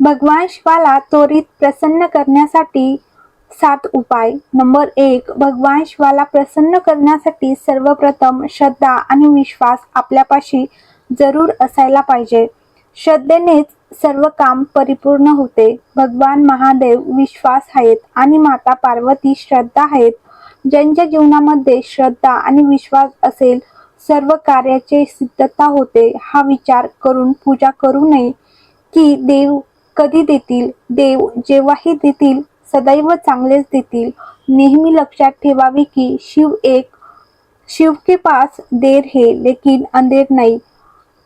भगवान शिवाला त्वरित प्रसन्न करण्यासाठी सात उपाय. नंबर एक भगवान शिवाला प्रसन्न करण्यासाठी सर्वप्रथम श्रद्धा आणि विश्वास आपल्यापाशी जरूर असायला पाहिजे. श्रद्धेनेच सर्व काम परिपूर्ण होते. भगवान महादेव विश्वास आहेत आणि माता पार्वती श्रद्धा आहेत. ज्यांच्या जीवनामध्ये श्रद्धा आणि विश्वास असेल सर्व कार्याचे सिद्धता होते. हा विचार करून पूजा करू नये की देव कधी देतील? देव जेव्हाही देतील सदैव चांगलेच देतील. नेहमी लक्षात ठेवावे की शिव एक शिव के पास देर है लेकिन अंधेर नाही.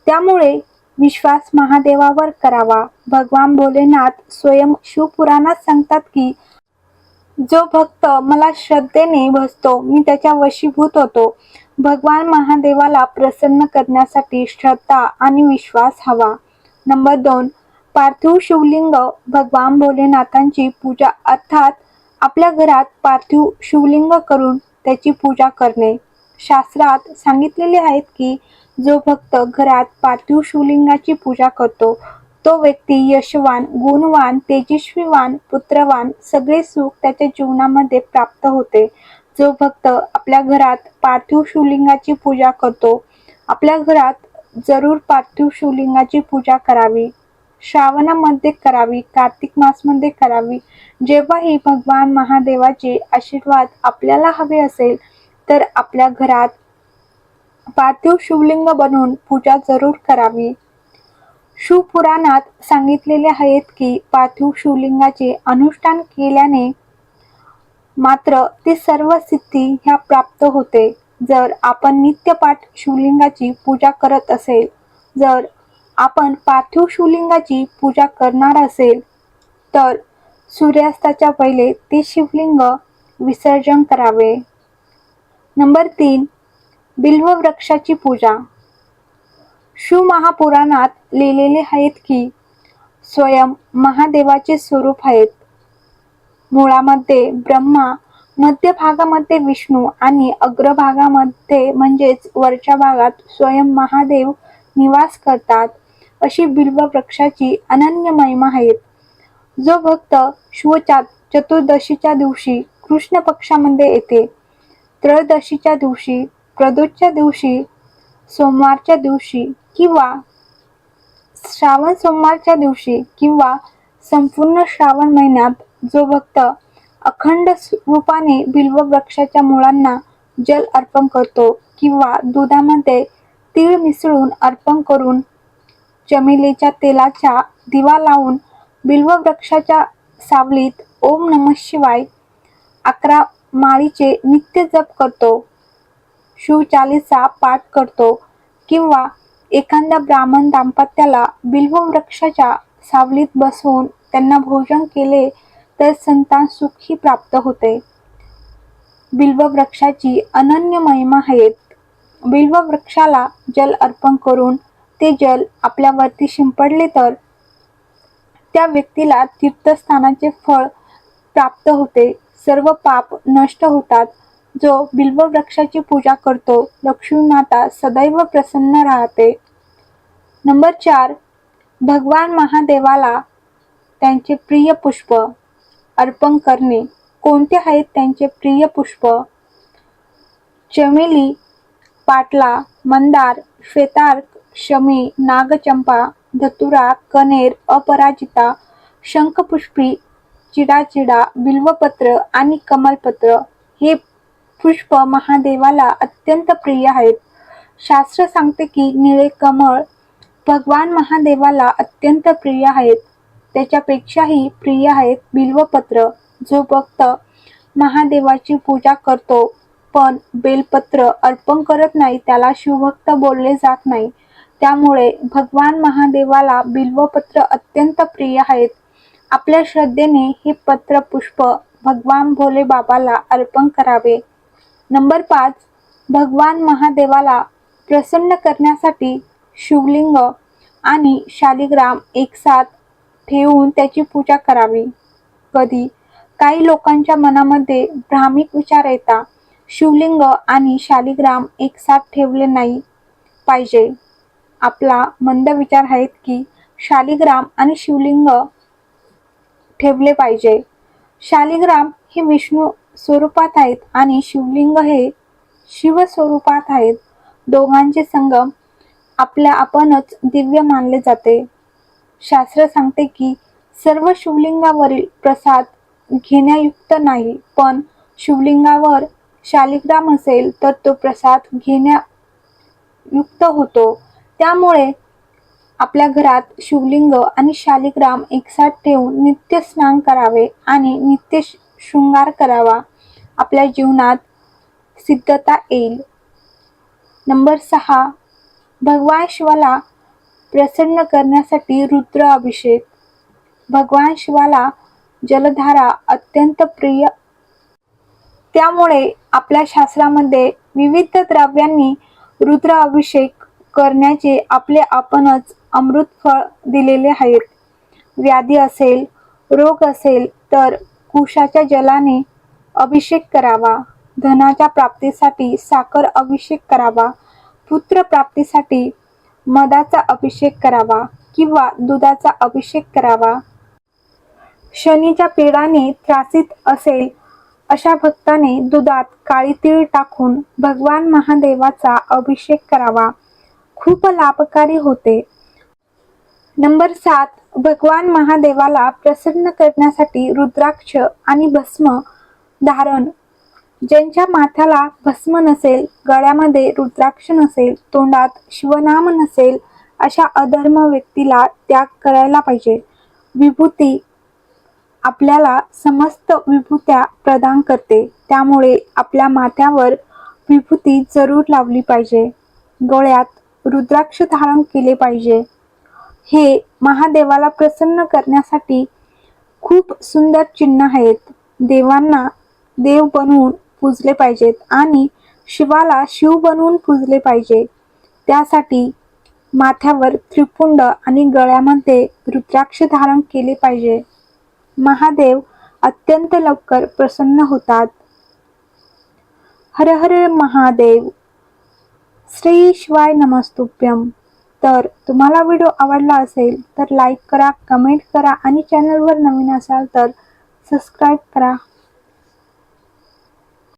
त्यामुळे विश्वास महादेवावर करावा. भगवान भोलेनाथ स्वयं शिवपुराणात सांगतात की जो भक्त मला श्रद्धेने बसतो मी त्याच्या वशीभूत होतो. भगवान महादेवाला प्रसन्न करण्यासाठी श्रद्धा आणि विश्वास हवा. नंबर दोन पार्थिव शिवलिंग भगवान भोलेनाथांची पूजा अर्थात आपल्या घरात पार्थिव शिवलिंग करून त्याची पूजा करणे. शास्त्रात सांगितलेले आहेत की जो भक्त घरात पार्थिव शिवलिंगाची पूजा करतो तो व्यक्ती यशवान गुणवान तेजस्वीवान पुत्रवान सगळे सुख त्याच्या जीवनामध्ये प्राप्त होते. जो भक्त आपल्या घरात पार्थिव शिवलिंगाची पूजा करतो आपल्या घरात जरूर पार्थिव शिवलिंगाची पूजा करावी. श्रावणामध्ये करावी कार्तिक मासमध्ये करावी. जेव्हाही भगवान महादेवाचे आशीर्वाद आपल्याला हवे असेल तर आपल्या घरात पार्थिव शिवलिंग बनवून पूजा जरूर करावी. शिवपुराणात सांगितलेले आहेत की पार्थिव शिवलिंगाचे अनुष्ठान केल्याने मात्र ती सर्व सिद्धी ह्या प्राप्त होते. जर आपण नित्यपाठ शिवलिंगाची पूजा करत असेल जर आपण पार्थिव शिवलिंगाची पूजा करणार असेल तर सूर्यास्ताच्या पहिले ते शिवलिंग विसर्जन करावे. नंबर तीन बिल्व वृक्षाची पूजा. शिवमहापुराणात लिहिलेले आहेत की स्वयं महादेवाचे स्वरूप आहेत. मुळामध्ये ब्रह्मा मध्यभागामध्ये विष्णू आणि अग्रभागामध्ये म्हणजेच वरच्या भागात स्वयं महादेव निवास करतात. अशी बिल्व वृक्षाची अनन्य महिमा आहेत. जो भक्त शिवच्या चतुर्दशीच्या दिवशी कृष्ण पक्षामध्ये येते. त्रयोदशीच्या दिवशी प्रदोषच्या दिवशी सोमवारच्या दिवशी किंवा श्रावण सोमवारच्या दिवशी किंवा संपूर्ण श्रावण महिन्यात जो भक्त अखंड रूपाने बिल्व वृक्षाच्या मुळांना जल अर्पण करतो किंवा दुधामध्ये तीळ मिसळून अर्पण करून चमेलीच्या तेलाचा दिवा लावून बिल्व वृक्षाच्या सावलीत ओम नम शिवाय अकरा माळीचे नित्य जप करतो. शिवचालीसा पाठ करतो किंवा एखाद्या ब्राह्मण दाम्पत्याला बिल्व वृक्षाच्या सावलीत बसवून त्यांना भोजन केले तर संतान सुखही प्राप्त होते. बिल्व वृक्षाची अनन्य महिमा आहेत. बिल्व वृक्षाला जल अर्पण करून ते जल आपल्यावरती शिंपडले तर? त्या व्यक्तीला तीर्थस्थानाचे फळ प्राप्त होते. सर्व पाप नष्ट होतात. जो बिल्व वृक्षाची पूजा करतो लक्ष्मी माता सदैव प्रसन्न राहते. नंबर चार. भगवान महादेवाला त्यांचे प्रिय पुष्प अर्पण करणे. कोणते आहेत त्यांचे प्रिय पुष्प? चमेली पाटला मंदार श्वेतार शमी नागचंपा धतुरा कनेर अपराजिता शंखपुष्पी चिडाचिडा बिल्वपत्र आणि कमलपत्र हे पुष्प महादेवाला अत्यंत प्रिय आहेत. शास्त्र सांगते की निळे कमळ भगवान महादेवाला अत्यंत प्रिय आहेत. त्याच्यापेक्षाही प्रिय आहेत बिल्वपत्र. जो भक्त महादेवाची पूजा करतो पण बेलपत्र अर्पण करत नाही त्याला शिवभक्त बोलले जात नाही. त्यामुळे भगवान महादेवाला बिल्वपत्र अत्यंत प्रिय आहेत. आपल्या श्रद्धेने हे पत्र पुष्प भगवान भोले बाबाला अर्पण करावे. नंबर पाच भगवान महादेवाला प्रसन्न करण्यासाठी शिवलिंग आणि शालिग्राम एकसाथ ठेवून त्याची पूजा करावी. कधी काही लोकांच्या मनामध्ये भ्रामिक विचार येतात शिवलिंग आणि शालिग्राम एकसाथ ठेवले नाही पाहिजे. आपला मंद विचार आहेत की शालिग्राम आणि शिवलिंग ठेवले पाहिजे. शालिग्राम हे विष्णू स्वरूपात आहेत आणि शिवलिंग हे शिव स्वरूपात आहेत. दोघांचे संगम आपल्या आपणच दिव्य मानले जाते. शास्त्र सांगते की सर्व शिवलिंगावरील प्रसाद घेण्यायुक्त नाही पण शिवलिंगावर शालिग्राम असेल तर तो प्रसाद घेण्यायुक्त होतो. त्यामुळे आपल्या घरात शिवलिंग आणि शालिग्राम एकसाथ ठेवून नित्य स्नान करावे आणि नित्य श- शृंगार करावा. आपल्या जीवनात सिद्धता येईल. नंबर सहा भगवान शिवाला प्रसन्न करण्यासाठी रुद्र अभिषेक. भगवान शिवाला जलधारा अत्यंत प्रिय. त्यामुळे आपल्या शास्त्रामध्ये विविध द्रव्यांनी रुद्र अभिषेक करण्याचे आपले आपणच अमृत फळ दिलेले आहेत. व्याधी असेल रोग असेल तर कुशाच्या जलाने अभिषेक करावा. धनाच्या प्राप्तीसाठी साखर अभिषेक करावा. पुत्र प्राप्तीसाठी मधाचा अभिषेक करावा किंवा दुधाचा अभिषेक करावा. शनीच्या पीडाने त्रासित असेल अशा भक्ताने दुधात काळी तीळ टाकून भगवान महादेवाचा अभिषेक करावा. खूप लाभकारी होते. नंबर सात भगवान महादेवाला प्रसन्न करण्यासाठी रुद्राक्ष आणि भस्म धारण. ज्यांच्या माथ्याला भस्म नसेल गळ्यामध्ये रुद्राक्ष नसेल तोंडात शिवनाम नसेल अशा अधर्म व्यक्तीला त्याग करायला पाहिजे. विभूती आपल्याला समस्त विभूत्या प्रदान करते. त्यामुळे आपल्या माथ्यावर विभूती जरूर लावली पाहिजे. गळ्यात रुद्राक्ष धारण केले पाहिजे. हे महादेवाला प्रसन्न करण्यासाठी खूप सुंदर चिन्ह आहेत. देवांना देव बनवून पूजले पाहिजेत आणि शिवाला शिव बनवून पूजले पाहिजे. त्यासाठी माथ्यावर त्रिपुंड आणि गळ्यामध्ये रुद्राक्ष धारण केले पाहिजे. महादेव अत्यंत लवकर प्रसन्न होतात. हर हर महादेव श्री शिवाय नमस्तुभ्यम. तर तुम्हाला व्हिडिओ आवडला असेल तर लाईक करा कमेंट करा आणि चॅनलवर नवीन असाल तर सबस्क्राईब करा.